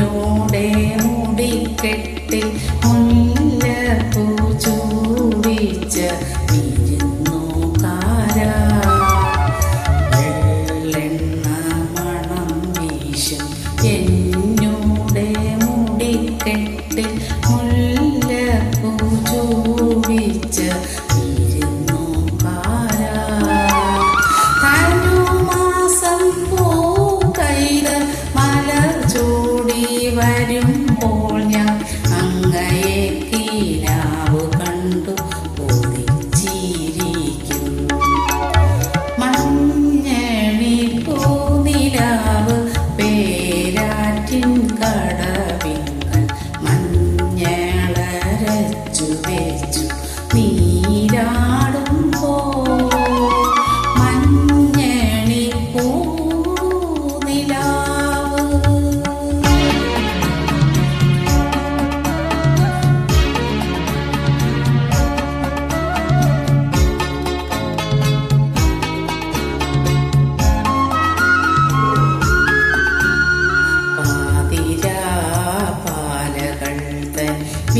എന്നോടെ മുടിക്കെട്ടിൽ മുല്ലപ്പൂ ചൂടിച്ച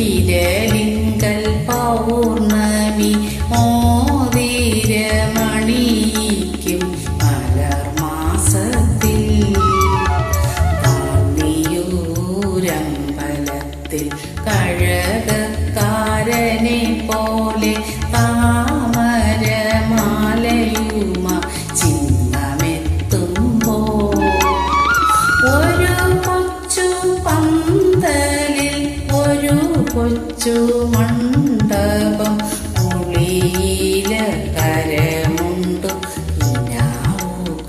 വിരലിങ്കൽ പൗർണമി മോതിരമണിയിക്കും മലർമാസത്തിൽ താന്നിയൂരമ്പലത്തിൽ കഴകക്കാരനെ പോലെ താമരമാലയുമ ചിഹ്നമെത്തുമ്പോ ഒരു കൊച്ചു പന്തലിൽ ഒരു കൊച്ചു മണ്ഡപം പുളിയില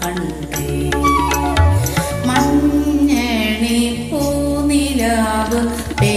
കണ്ടേ. മഞ്ഞണി പൂനിലാവ് പേ